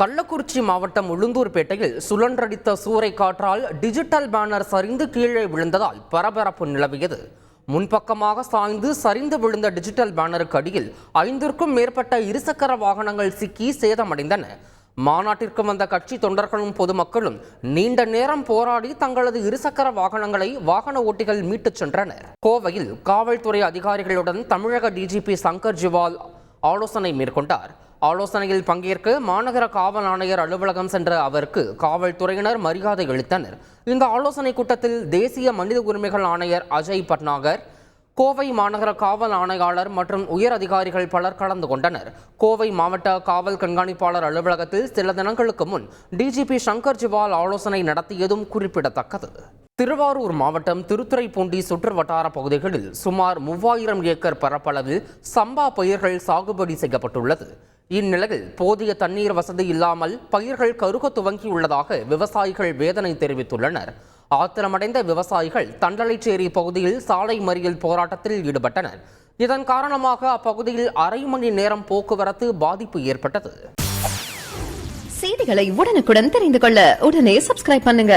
கள்ளக்குறிச்சி மாவட்டம் உளுந்தூர்பேட்டையில் சுழன்றடித்த சூறை காற்றால் digital banner சரிந்து கீழே விழுந்ததால் பரபரப்பு நிலவியது. முன்பக்கமாக சாய்ந்து சரிந்து விழுந்த டிஜிட்டல் பேனருக்கு அடியில் ஐந்திற்கும் மேற்பட்ட இருசக்கர வாகனங்கள் சிக்கி சேதமடைந்தன. மாநாட்டிற்கு வந்த கட்சி தொண்டர்களும் பொதுமக்களும் நீண்ட நேரம் போராடி தங்களது இருசக்கர வாகனங்களை வாகன ஓட்டிகள் மீட்டுச் சென்றனர். கோவையில் காவல்துறை அதிகாரிகளுடன் தமிழக டிஜிபி சங்கர் ஜிவால் ஆலோசனை மேற்கொண்டார். ஆலோசனையில் பங்கேற்க மாநகர காவல் ஆணையர் அலுவலகம் சென்ற அவருக்கு காவல்துறையினர் மரியாதை அளித்தனர். இந்த ஆலோசனை கூட்டத்தில் தேசிய மனித உரிமைகள் ஆணையர் அஜய் பட்நாகர் கோவை மாநகர காவல் ஆணையாளர் மற்றும் உயர் அதிகாரிகள் பலர் கலந்து கொண்டனர். கோவை மாவட்ட காவல் கண்காணிப்பாளர் அலுவலகத்தில் சில தினங்களுக்கு முன் டிஜிபி சங்கர் ஜிவால் ஆலோசனை நடத்தியதும் குறிப்பிடத்தக்கது. திருவாரூர் மாவட்டம் திருத்துறைப்பூண்டி சுற்று வட்டார பகுதிகளில் சுமார் மூவாயிரம் ஏக்கர் பரப்பளவில் சம்பா பயிர்கள் சாகுபடி செய்யப்பட்டுள்ளது. இந்நிலையில் போதிய தண்ணீர் வசதி இல்லாமல் பயிர்கள் கருக துவங்கியுள்ளதாக விவசாயிகள் வேதனை தெரிவித்துள்ளனர். ஆத்திரமடைந்த விவசாயிகள் தண்டலைச்சேரி பகுதியில் சாலை மறியல் போராட்டத்தில் ஈடுபட்டனர். இதன் காரணமாக அப்பகுதியில் அரை மணி நேரம் போக்குவரத்து பாதிப்பு ஏற்பட்டது. செய்திகளை உடனுக்குடன் தெரிந்து கொள்ள உடனே சப்ஸ்கிரைப் பண்ணுங்க.